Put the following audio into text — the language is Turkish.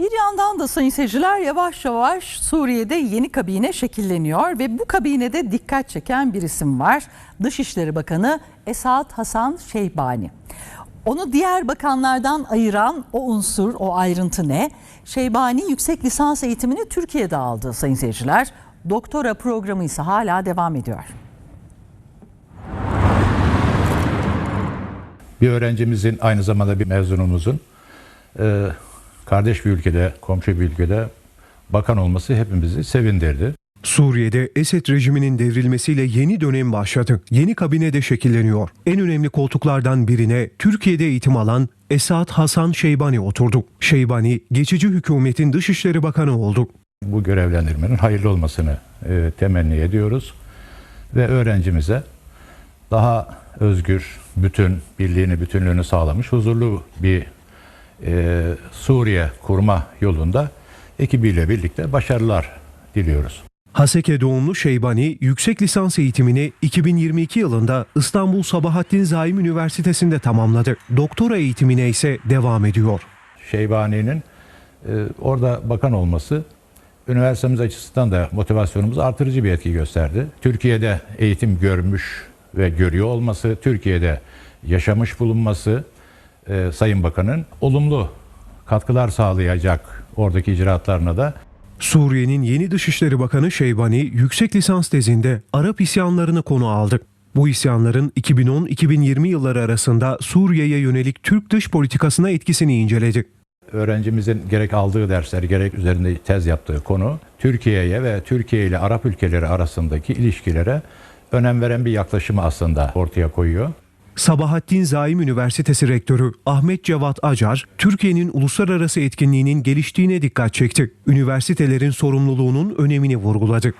Bir yandan da sayın seyirciler yavaş yavaş Suriye'de yeni kabine şekilleniyor ve bu kabinede dikkat çeken bir isim var. Dışişleri Bakanı Esad Hasan Şeybani. Onu diğer bakanlardan ayıran o unsur, o ayrıntı ne? Şeybani yüksek lisans eğitimini Türkiye'de aldı sayın seyirciler. Doktora programı ise hala devam ediyor. Bir öğrencimizin aynı zamanda bir mezunumuzun e, kardeş bir ülkede, komşu bir ülkede bakan olması hepimizi sevindirdi. Suriye'de Esed rejiminin devrilmesiyle yeni dönem başladı. Yeni kabine de şekilleniyor. En önemli koltuklardan birine Türkiye'de eğitim alan Esad Hasan Şeybani oturdu. Şeybani geçici hükümetin Dışişleri Bakanı oldu. Bu görevlendirmenin hayırlı olmasını e, temenni ediyoruz ve öğrencimize daha özgür, bütün birliğini, bütünlüğünü sağlamış, huzurlu bir e, Suriye kurma yolunda ekibiyle birlikte başarılar diliyoruz. Haseke doğumlu Şeybani yüksek lisans eğitimini 2022 yılında İstanbul Sabahattin Zaim Üniversitesi'nde tamamladı. Doktora eğitimine ise devam ediyor. Şeybani'nin e, orada bakan olması üniversitemiz açısından da motivasyonumuzu artırıcı bir etki gösterdi. Türkiye'de eğitim görmüş ve görüyor olması, Türkiye'de yaşamış bulunması e, Sayın Bakan'ın olumlu katkılar sağlayacak oradaki icraatlarına da Suriye'nin yeni Dışişleri Bakanı Şeybani yüksek lisans tezinde Arap isyanlarını konu aldı. Bu isyanların 2010-2020 yılları arasında Suriye'ye yönelik Türk dış politikasına etkisini inceledi. öğrencimizin gerek aldığı dersler gerek üzerinde tez yaptığı konu Türkiye'ye ve Türkiye ile Arap ülkeleri arasındaki ilişkilere önem veren bir yaklaşımı aslında ortaya koyuyor. Sabahattin Zaim Üniversitesi Rektörü Ahmet Cevat Acar, Türkiye'nin uluslararası etkinliğinin geliştiğine dikkat çekti. Üniversitelerin sorumluluğunun önemini vurguladı.